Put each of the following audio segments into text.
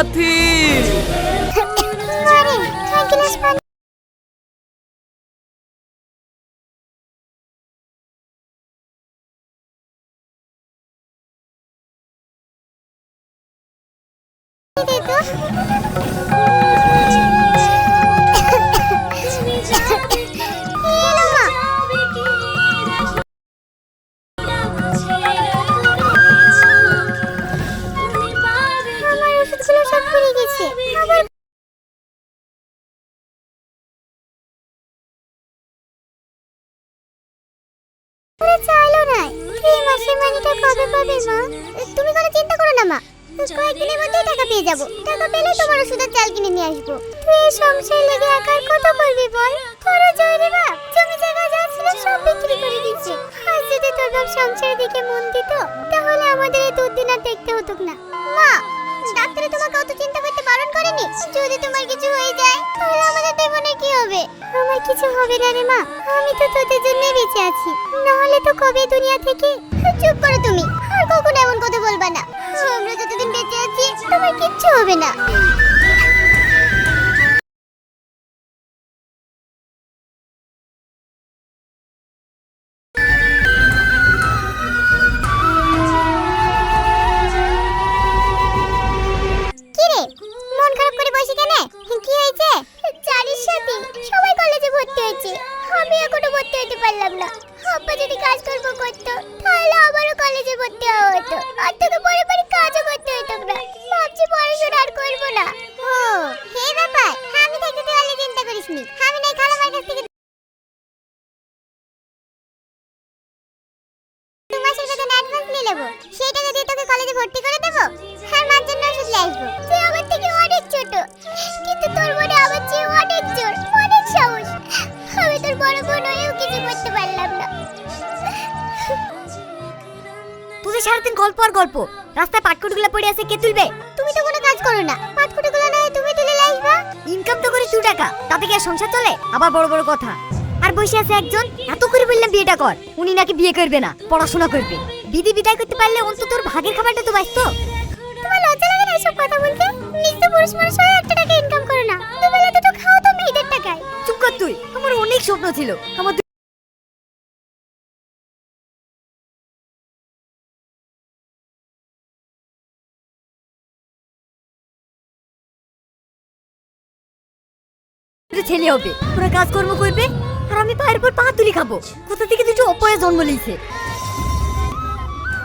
সাথী। মারে এক যাব। টাকা পেলে তোমার ওষুধের চাল কিনে নিয়ে আসব। তুই এই লেগে একার কত করবি বল? তোর বাপ জমি জায়গা যা ছিল সব বিক্রি করে যদি তোর বাপ সংসারের দিকে মন দিত, তাহলে আমাদের এই আর দেখতে হতো না। মা, ডাক্তারে তোমাকে অত চিন্তা করতে বারণ করেনি? যদি তোমার কিছু হয়ে যায়, তাহলে আমাদের কি হবে? আমার কিছু হবে না রে মা, আমি তো তোদের জন্য বেঁচে আছি। না হলে তো কবে দুনিয়া থেকে? চুপ করো তুমি, আর কখনো এমন কথা বলবা না। আমরা তোমার কিচ্ছু হবে না। নেব সেই টাকা দিয়ে তোকে কলেজে ভর্তি করে দেবো আর মার জন্য ওষুধ নিয়ে আসব। তুই আমার থেকে অনেক ছোট। কিন্তু তোর মনে আমার চেয়ে অনেক জোর অনেক সাহস। আমি তোর বড় বোন হয়েও কিছু করতে পারলাম না। তোদের সারাদিন গল্প আর গল্প। রাস্তায় পাটকুটগুলো পড়ে আছে কে তুলবে? তুমি তো কোনো কাজ করো না। পাটকুটিগুলো না তুমি তুলে আসবা ইনকাম তো করি দু টাকা তাতে কি আর সংসার চলে? আবার বড় বড় কথা। আর বসে আছে একজন এত করে বললাম বিয়েটা কর। উনি নাকি বিয়ে করবে না পড়াশোনা করবে। বিধি বিদায় করতে পারলে অন্তত তোর ভাগের খাবারটা তো বাঁচতো। তোমার লজ্জা লাগে না এসব কথা বলতে? নিজ পুরুষ মানুষ হয়ে একটা টাকা ইনকাম করো না। দুবেলা দুটো খাও তো মেয়েদের টাকায়। চুপ কর তুই আমার অনেক স্বপ্ন ছিল। আমার ছেলে হবে ওরা কাজকর্ম করবে আমি পায়ের পর পা তুলি খাব। কোথা থেকে দুটো অপয়া জন্ম লিয়েছে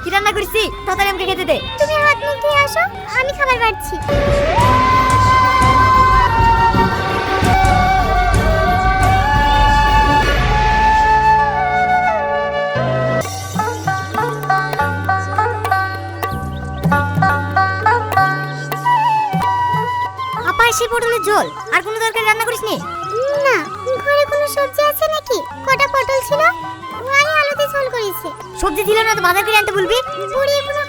কি রান্না করেছি? তাড়াতাড়ি আমাকে খেতে দে। তুমি হাত মুখ ধুয়ে আসো আমি খাবার বাড়ছি। আপা এসে পটলের ঝোল। আর কোনো তরকারি রান্না করিসনি? না ঘরে কোনো সবজি আছে? নাকি কটা পটল ছিল? আমি আলুতে ঝোল করেছি। সবজি দিল না তো বাজার করে আনতে বলবি? বুড়ি কোনো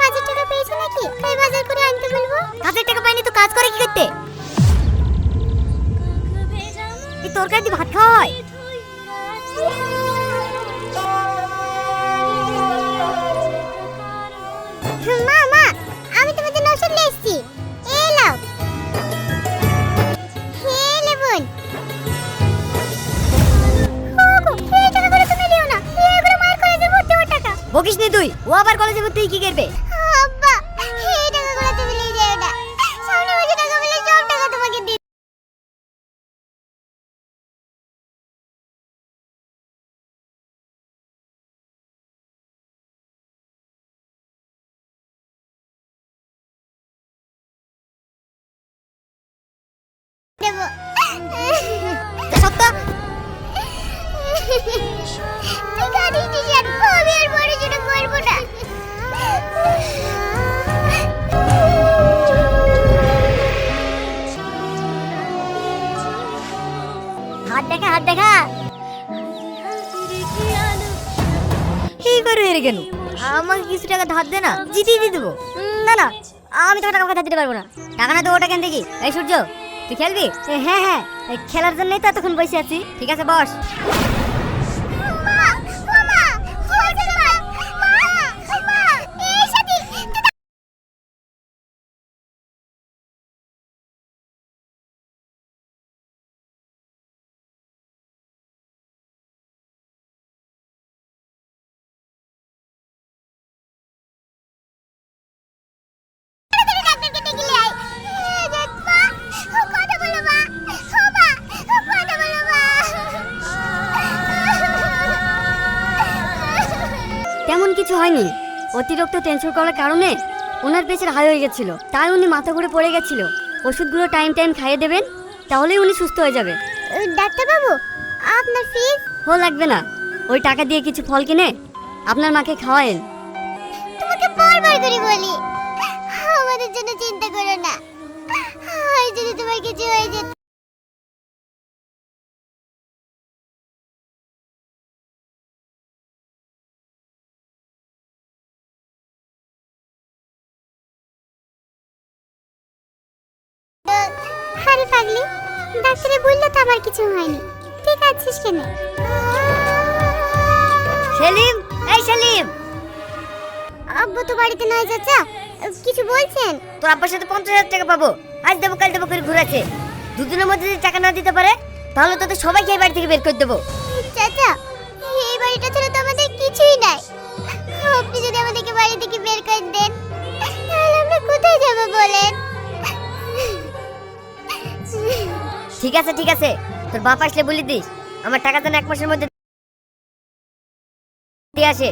দেবো সত্য? আমি আর করব না হাত দেখা হাত দেখা এইবার হয়ে গেল আমাকে কিছু টাকা ধার দে না জিতিয়ে দিয়ে দেবো না না আমি তোকে টাকা দিতে পারব না টাকা না তো ওটা কেন দেখি এই সূর্য তুই খেলবি? হ্যাঁ হ্যাঁ। খেলার জন্যই তো এতক্ষণ বসে আছি। ঠিক আছে বস। হয়নি। অতিরিক্ত টেনশন করার কারণে ওনার প্রেশার হাই হয়ে গেছিল। তাই উনি মাথা ঘুরে পড়ে গেছিল। ওষুধগুলো টাইম টাইম খাইয়ে দেবেন তাহলেই উনি সুস্থ হয়ে যাবে। ডাক্তারবাবু আপনার ফিস ও লাগবে না। ওই টাকা দিয়ে কিছু ফল কিনে আপনার মাকে খাওয়ায়েন। তোমাকে বারবার করে বলি আমাদের জন্য চিন্তা করো না। আর যদি তোমার কিছু হয়ে যেত কিছু হয়নি। ঠিক আছিস কেন? সেলিম এই সেলিম। আব্বু তো বাড়িতে নয় চাচা। কিছু বলছেন? তোর আব্বার সাথে পঞ্চাশ হাজার টাকা পাবো। আজ দেবো কাল দেবো করে ঘুরাচ্ছে। দুদিনের মধ্যে যদি টাকা না দিতে পারে তাহলে তোদের সবাইকে এই বাড়ি থেকে বের করে দেবো। চাচা এই বাড়িটা ছাড়া তো আমাদের কিছুই নাই। আপনি যদি আমাদেরকে বাড়ি থেকে বের করে দেন তাহলে আমরা কোথায় যাব বলেন? ঠিক আছে ঠিক আছে। তোর বাপ আসলে বলে দিস আমার টাকা যেন এক মাসের মধ্যে দিয়ে আসে।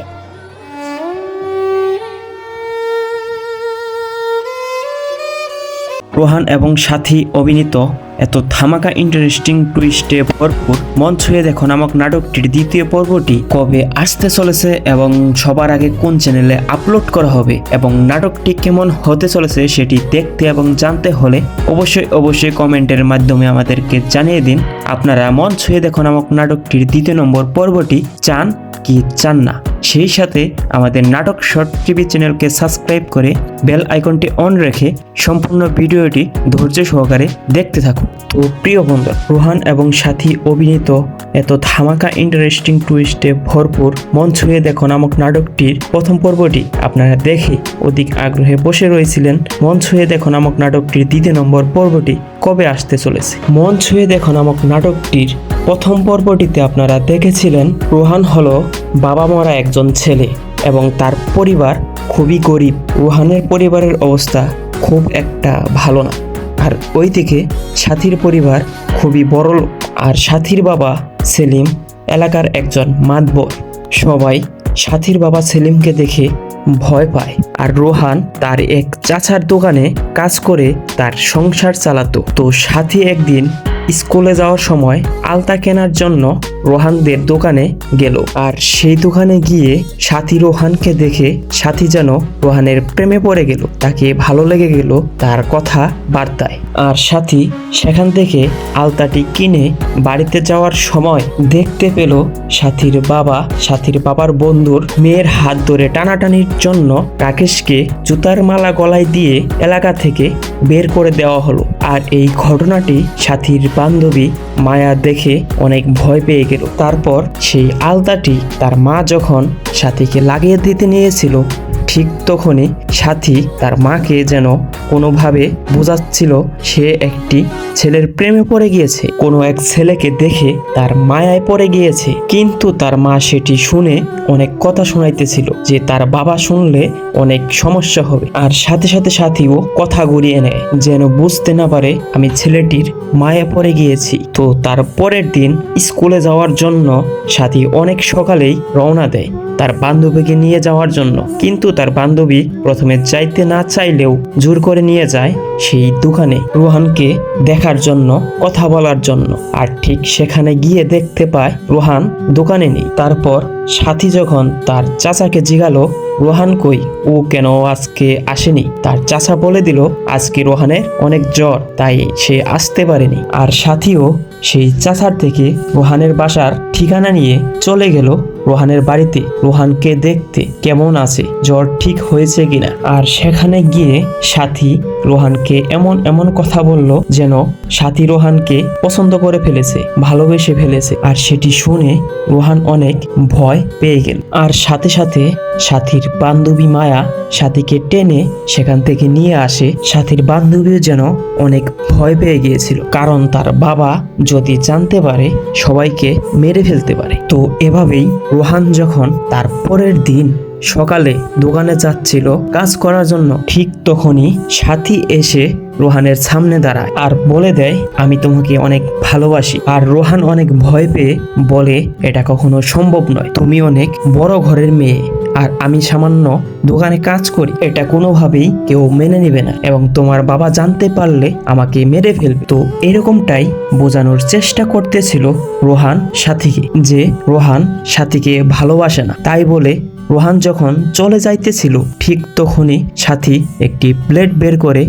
রোহান এবং সাথী অভিনীত এত ধামাকা ইন্টারেস্টিং টুইস্টে ভরপুর মন ছুঁয়ে দেখো নামক নাটকটির দ্বিতীয় পর্বটি কবে আসতে চলেছে এবং সবার আগে কোন চ্যানেলে আপলোড করা হবে এবং নাটকটি কেমন হতে চলেছে সেটি দেখতে এবং জানতে হলে অবশ্যই অবশ্যই কমেন্টের মাধ্যমে আমাদেরকে জানিয়ে দিন। আপনারা মন ছুঁয়ে দেখো নামক নাটকটির দ্বিতীয় নম্বর পর্বটি চান কি চান না, সেই সাথে আমাদের নাটক শর্ট টিভি চ্যানেলকে সাবস্ক্রাইব করে বেল আইকনটি অন রেখে সম্পূর্ণ ভিডিওটি ধৈর্য সহকারে দেখতে থাকুন। তো প্রিয় বন্ধু, রোহান এবং সাথী অভিনীত এত ধামাকা ইন্টারেস্টিং টুইস্টে ভরপুর মন ছুঁয়ে দেখো নামক নাটকটির প্রথম পর্বটি। আপনারা দেখে অধিক আগ্রহে বসে রয়েছিলেন মন ছুঁয়ে দেখো নামক নাটকটির দ্বিতীয় নম্বর পর্বটি কবে আসতে চলেছে? মন ছুঁয়ে দেখো নামক নাটকটির প্রথম পর্বটিতে আপনারা দেখেছিলেন রোহান হলো বাবা মরা একজন ছেলে এবং তার পরিবার খুবই গরিব। রুহানের পরিবারের অবস্থা খুব একটা ভালো না। আর ওইদিকে সাথীর পরিবার খুবই বড় লোক। আর সাথীর বাবা সেলিম এলাকার একজন মাতবর সবাই সাথীর বাবা সেলিমকে দেখে ভয় পায়। আর রোহান তার এক চাচার দোকানে কাজ করে তার সংসার চালাতো। তো সাথী একদিন স্কুলে যাওয়ার সময় আলতা কেনার জন্য রোহানদের দোকানে গেল। আর সেই দোকানে গিয়ে সাথী রোহানকে দেখে সাথী যেন রোহানের প্রেমে পড়ে গেল। তাকে ভালো লেগে গেল তার কথা বার্তায়। আর সাথী সেখান থেকে আলতাটি কিনে বাড়িতে যাওয়ার সময় দেখতে পেল সাথীর বাবা, সাথীর বাবার বন্ধুর মেয়ের হাত ধরে টানাটানির জন্য রাকেশকে জুতার মালা গলায় দিয়ে এলাকা থেকে বের করে দেওয়া হলো। আর এই ঘটনাটি সাথীর বান্ধবী মায়া দেখে অনেক ভয় পেয়ে গেল। তারপর সেই আলতাটি তার মা যখন সাথীকে লাগিয়ে দিতে নিয়েছিল ঠিক তখনই সাথী তার মাকে যেন কোনোভাবে বোঝাচ্ছিল সে একটি ছেলের প্রেমে পড়ে গিয়েছে। কোনো এক ছেলেকে দেখে তার মায়ায় পড়ে গিয়েছে। কিন্তু তার মা সেটি শুনে অনেক কথা শোনাইতেছিল যে তার বাবা শুনলে অনেক সমস্যা হবে। আর সাথে সাথে সাথীও কথা ঘুরিয়ে নেয়, যেন বুঝতে না পারে আমি ছেলেটির মায়ে পড়ে গিয়েছি। তো তার পরের দিন স্কুলে যাওয়ার জন্য সাথী অনেক সকালেই রওনা দেয়। তার বান্ধবীকে নিয়ে যাওয়ার জন্য। কিন্তু তার বান্ধবী প্রথমে যাইতে না চাইলেও জোর করে নিয়ে যায় সেই দোকানে রোহানকে দেখার জন্য, কথা বলার জন্য। আর ঠিক সেখানে গিয়ে দেখতে পায় রোহান দোকানে নেই। তারপর সাথী যখন তার চাচাকে জিগালো, রোহান কই? ও কেন আজকে আসেনি? তার চাচা বলে দিল, আজকে রোহানের অনেক জ্বর, তাই সে আসতে পারেনি। আর সাথীও সেই চাচার থেকে রোহানের বাসার ঠিকানা নিয়ে চলে গেল রোহানের বাড়িতে। রোহানকে দেখতে কেমন আছে? জ্বর ঠিক হয়েছে কিনা? আর সেখানে গিয়ে সাথী রোহানকে এমন এমন কথা বলল যেন সাথী রোহানকে পছন্দ করে ফেলেছে, ভালোবেসে ফেলেছে। আর সেটি শুনে রোহান অনেক ভয় পেয়ে গেল। আর সাথে সাথে সাথীর বান্ধবী মায়া সাথীকে টেনে সেখান থেকে নিয়ে আসে। সাথীর বান্ধবীও যেন অনেক ভয় পেয়ে গিয়েছিল। কারণ তার বাবা যদি জানতে পারে, সবাইকে মেরে ফেলতে পারে। তো এভাবেই রোহান যখন তার পরের দিন সকালে দোকানে যাচ্ছিল কাজ করার জন্য, ঠিক তখনই সাথী এসে রোহানের সামনে দাঁড়ায় আর বলে দেয়, আমি তোমাকে অনেক ভালোবাসি। আর রোহান অনেক ভয় পেয়ে বলে, এটা কখনো সম্ভব নয়। তুমি অনেক বড় ঘরের মেয়ে। আর আমি সামান্য দোকানে কাজ করি, এটা কোনোভাবেই কেউ মেনে নেবে না এবং তোমার বাবা জানতে পারলে আমাকে মেরে ফেলবে। তো এরকমটাই বোঝানোর চেষ্টা করতেছিল রোহান সাথীকে, যে রোহান সাথীকে ভালোবাসে না। তাই বলে রোহান যখন চলে যাইতেছিল, ঠিক তখনই সাথী একটি প্লেট বের করে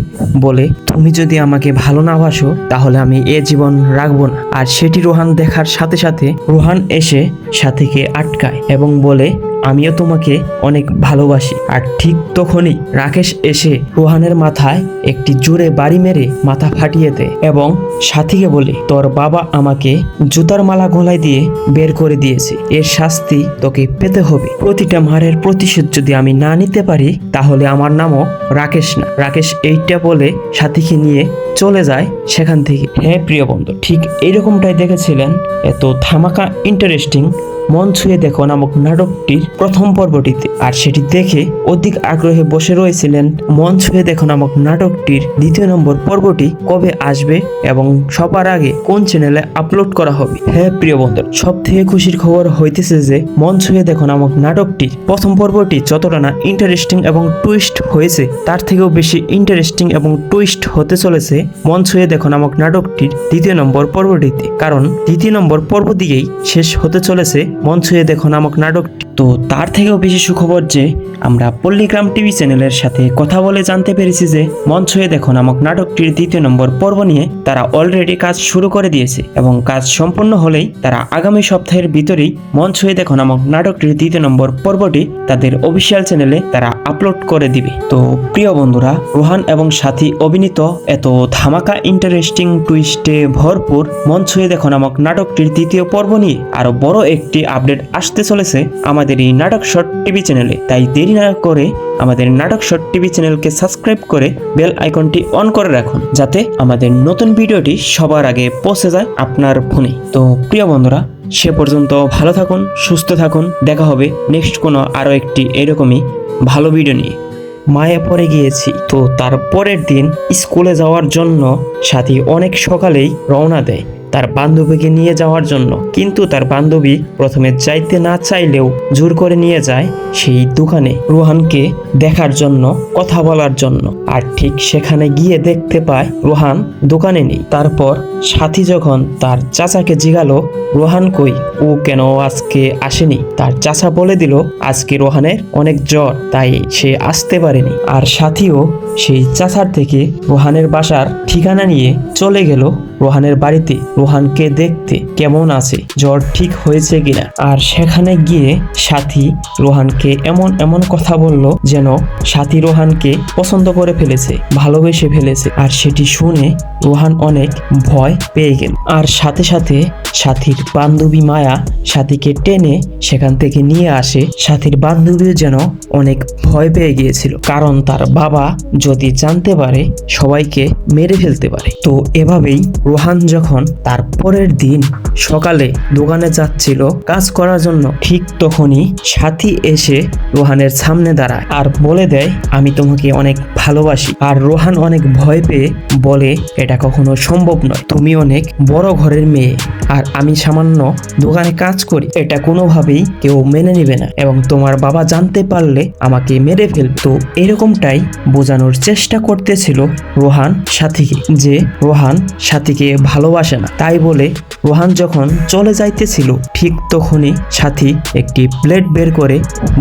বলে, তুমি যদি আমাকে ভালো না বাসো, তাহলে আমি এ জীবন রাখব না। আর সেটি রোহান দেখার সাথে সাথে রোহান এসে সাথীকে আটকায় এবং বলে আমিও তোমাকে অনেক ভালোবাসি। আর ঠিক তখনই রাকেশ এসে রোহানের মাথায় একটি জোরে বাড়ি মেরে মাথা ফাটিয়ে দেয় এবং সাথীকে বলে, তোর বাবা আমাকে জুতার মালা গলায় দিয়ে বের করে দিয়েছে। এর শাস্তি তোকে পেতে হবে। প্রতিটা মারের প্রতিশোধ যদি আমি না নিতে পারি, তাহলে আমার নামও রাকেশ না। রাকেশ এইটা বলে সাথীকে নিয়ে চলে যায় সেখান থেকে। হ্যাঁ প্রিয় বন্ধু, ঠিক এইরকমটাই দেখেছিলেন। এত ধামাকা ইন্টারেস্টিং মন ছুঁয়ে দেখো নামক নাটকটির প্রথম পর্বটিতে। আর সেটি দেখে অধিক আগ্রহে বসে রয়েছিলেন মন ছুঁয়ে দেখো নামক নাটকটির দ্বিতীয় নম্বর পর্বটি কবে আসবে এবং সবার আগে কোন চ্যানেলে আপলোড করা হবে? হ্যাঁ প্রিয় বন্ধু সব থেকে খুশির খবর হইতেছে যে মন ছুঁয়ে দেখো নামক নাটকটির প্রথম পর্বটি যতটা না ইন্টারেস্টিং এবং টুইস্ট হয়েছে, তার থেকেও বেশি ইন্টারেস্টিং এবং টুইস্ট হতে চলেছে মন ছুঁয়ে দেখো নামক নাটকটির দ্বিতীয় নম্বর পর্বটিতে। কারণ দ্বিতীয় নম্বর পর্ব দিয়েই শেষ হতে চলেছে ছুঁয়ে দেখো নামক নাটকটি তো তার থেকেও বেশি সুখবর যে আমরা পল্লীগ্রাম টিভি চ্যানেলের সাথে কথা বলে জানতে পেরেছি যে মন ছুঁয়ে দেখো নামক নাটকটির দ্বিতীয় নম্বর পর্ব নিয়ে তারা অলরেডি কাজ শুরু করে দিয়েছে এবং কাজ সম্পূর্ণ হলেই তারা আগামী সপ্তাহের ভিতরেই মন ছুঁয়ে দেখো নামক নাটকটির দ্বিতীয় নম্বর পর্বটি তাদের অফিসিয়াল চ্যানেলে তারা আপলোড করে দিবে। তো প্রিয় বন্ধুরা, রোহান এবং সাথী অভিনীত এত ধামাকা ইন্টারেস্টিং টুইস্টে ভরপুর মন ছুঁয়ে দেখো নামক নাটকটির দ্বিতীয় পর্ব নিয়ে আরও বড় একটি আপডেট আসতে চলেছে আমাদের এই নাটক শর্ট টিভি চ্যানেলে। তাই দেরি না করে আমাদের নাটক শর্ট টিভি চ্যানেলকে সাবস্ক্রাইব করে বেল আইকনটি অন করে রাখুন, যাতে আমাদের নতুন ভিডিওটি সবার আগে পৌঁছে যায় আপনার ফোনে। তো প্রিয় বন্ধুরা, সে পর্যন্ত ভালো থাকুন, সুস্থ থাকুন, দেখা হবে নেক্সট কোনো আরও একটি এরকমই ভালো ভিডিও নিয়ে। মায়ে পরে গিয়েছি। তো তার পরের দিন স্কুলে যাওয়ার জন্য সাথী অনেক সকালেই রওনা দেয়। তার বান্ধবীকে নিয়ে যাওয়ার জন্য। কিন্তু তার বান্ধবী প্রথমে যাইতে না চাইলেও জোর করে নিয়ে যায় সেই দোকানে রোহানকে দেখার জন্য, কথা বলার জন্য। আর ঠিক সেখানে গিয়ে দেখতে পায় রোহান দোকানে নেই। তারপর সাথী যখন তার চাচাকে জিগালো, রোহান কই? ও কেন আজকে আসেনি? তার চাচা বলে দিল, আজকে রোহানের অনেক জ্বর, তাই সে আসতে পারেনি। আর সাথীও সেই চাচার থেকে রোহানের বাসার ঠিকানা নিয়ে চলে গেল রোহানের বাড়িতে। রোহানকে দেখতে কেমন আছে? জ্বর ঠিক হয়েছে কিনা? আর সেখানে গিয়ে সাথী রোহানকে এমন এমন কথা বলল যেন সাথী রোহানকে পছন্দ করে ফেলেছে, ভালোবেসে ফেলেছে। আর সেটি শুনে রোহান অনেক ভয় পেয়ে গেল। আর সাথে সাথে সাথীর বান্ধবী মায়া সাথীকে টেনে সেখান থেকে নিয়ে আসে। সাথীর বান্ধবীও যেন অনেক ভয় পেয়ে গিয়েছিল। কারণ তার বাবা যদি জানতে পারে, সবাইকে মেরে ফেলতে পারে। তো এভাবেই রোহান যখন তারপরের দিন সকালে দোকানে যাচ্ছিল কাজ করার জন্য, ঠিক তখনই সাথী এসে রোহানের সামনে দাঁড়ায় আর বলে দেয়, আমি তোমাকে অনেক ভালোবাসি। আর রোহান অনেক ভয় পেয়ে বলে, এটা কখনো সম্ভব নয়। তুমি অনেক বড় ঘরের মেয়ে। আর আমি সামান্য দোকানে কাজ করি, এটা কোনোভাবেই কেউ মেনে নেবে না এবং তোমার বাবা জানতে পারলে আমাকে মেরে ফেলবে। তো এরকমটাই বোঝানোর চেষ্টা করতেছিল রোহান সাথীকে, যে রোহান সাথীকে ভালোবাসে না। তাই বলে রোহান যখন চলে যাইতেছিল, ঠিক তখনই সাথী একটি প্লেট বের করে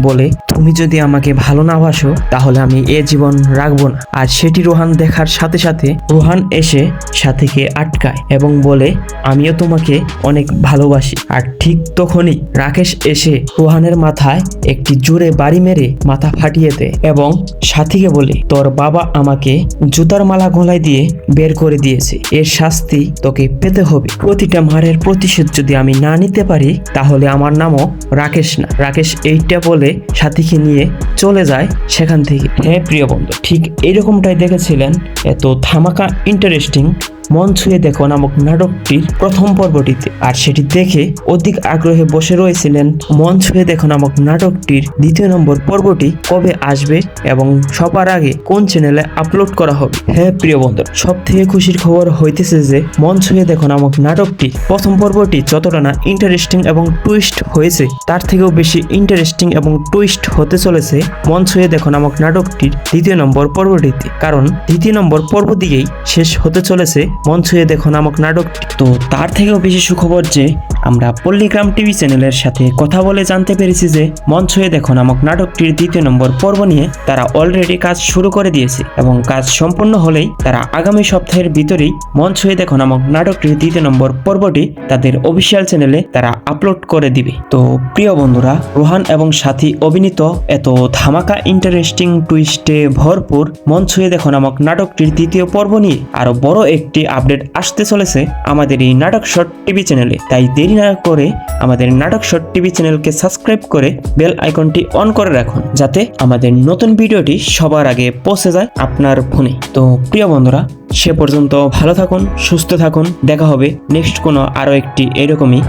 বলে, তুমি যদি আমাকে ভালো না বাসো, তাহলে আমি এ জীবন রাখব না। আর সেটি রোহান দেখার সাথে সাথে রোহান এসে সাথীকে আটকায় এবং বলে, আমিও তোমাকে অনেক ভালোবাসি। আর ঠিক তখনই রাকেশ এসে রোহানের মাথায় একটি জোরে বাড়ি মেরে মাথা ফাটিয়ে দেয় এবং সাথীকে বলে, তোর বাবা আমাকে জুতার মালা গলায় দিয়ে বের করে দিয়েছে। এর শাস্তি তোকে পেতে হবে। প্রতিটা মারের প্রতিশোধ যদি আমি না নিতে পারি, তাহলে আমার নামও রাকেশ না। রাকেশ এইটা বলে সাথীকে নিয়ে চলে যায় সেখান থেকে। হ্যাঁ প্রিয় বন্ধু, ঠিক এইরকমটাই দেখেছিলেন। এত ধামাকা ইন্টারেস্টিং মন ছুঁয়ে দেখো নামক নাটকটির প্রথম পর্বটিতে। আর সেটি দেখে অধিক আগ্রহে বসে রয়েছিলেন মন ছুঁয়ে দেখো নামক নাটকটির দ্বিতীয় নম্বর পর্বটি কবে আসবে এবং সবার আগে কোন চ্যানেলে আপলোড করা হবে? হ্যাঁ প্রিয় বন্ধু সব থেকে খুশির খবর হইতেছে যে, মন ছুঁয়ে দেখো নামক নাটকটি প্রথম পর্বটি যতটা না ইন্টারেস্টিং এবং টুইস্ট হয়েছে, তার থেকেও বেশি ইন্টারেস্টিং এবং টুইস্ট হতে চলেছে মন ছুঁয়ে দেখো নামক নাটকটির দ্বিতীয় নম্বর পর্বটিতে। কারণ, দ্বিতীয় নম্বর পর্ব দিকেই শেষ হতে চলেছে মন ছুঁয়ে দেখো নামক নাটক। তো তার থেকেও বেশি সুখবর যে আমরা পল্লীগ্রাম টিভি চ্যানেলের সাথে কথা বলে জানতে পেরেছি যে মন ছুঁয়ে দেখো নামক নাটকটির দ্বিতীয় নম্বর পর্ব নিয়ে তারা অলরেডি কাজ শুরু করে দিয়েছে এবং কাজ সম্পূর্ণ হলেই তারা আগামী সপ্তাহের ভিতরেই মন ছুঁয়ে দেখো নামক নাটকটির দ্বিতীয় নম্বর পর্বটি তাদের অফিসিয়াল চ্যানেলে তারা আপলোড করে দিবে। তো প্রিয় বন্ধুরা, রোহান এবং সাথী অভিনীত এত ধামাকা ইন্টারেস্টিং টুইস্টে ভরপুর মন ছুঁয়ে দেখো নামক নাটকটির দ্বিতীয় পর্ব নিয়ে আরও বড় একটি আপডেট আসতে চলেছে আমাদের এই নাটক শর্ট টিভি চ্যানেলে তাই দেরি না করে আমাদের নাটক শর্ট টিভি চ্যানেলকে সাবস্ক্রাইব করে বেল আইকনটি অন করে রাখুন, যাতে আমাদের নতুন ভিডিওটি সবার আগে পৌঁছে যায় আপনার ফোনে। তো প্রিয় বন্ধুরা, সে পর্যন্ত ভালো থাকুন, সুস্থ থাকুন, দেখা হবে নেক্সট কোনো আরও একটি এরকমই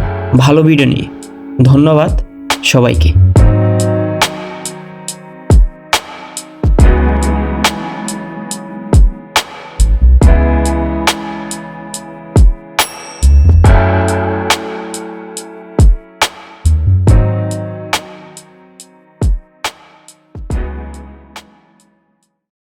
ভালো ভিডিও নিয়ে। ধন্যবাদ সবাইকে।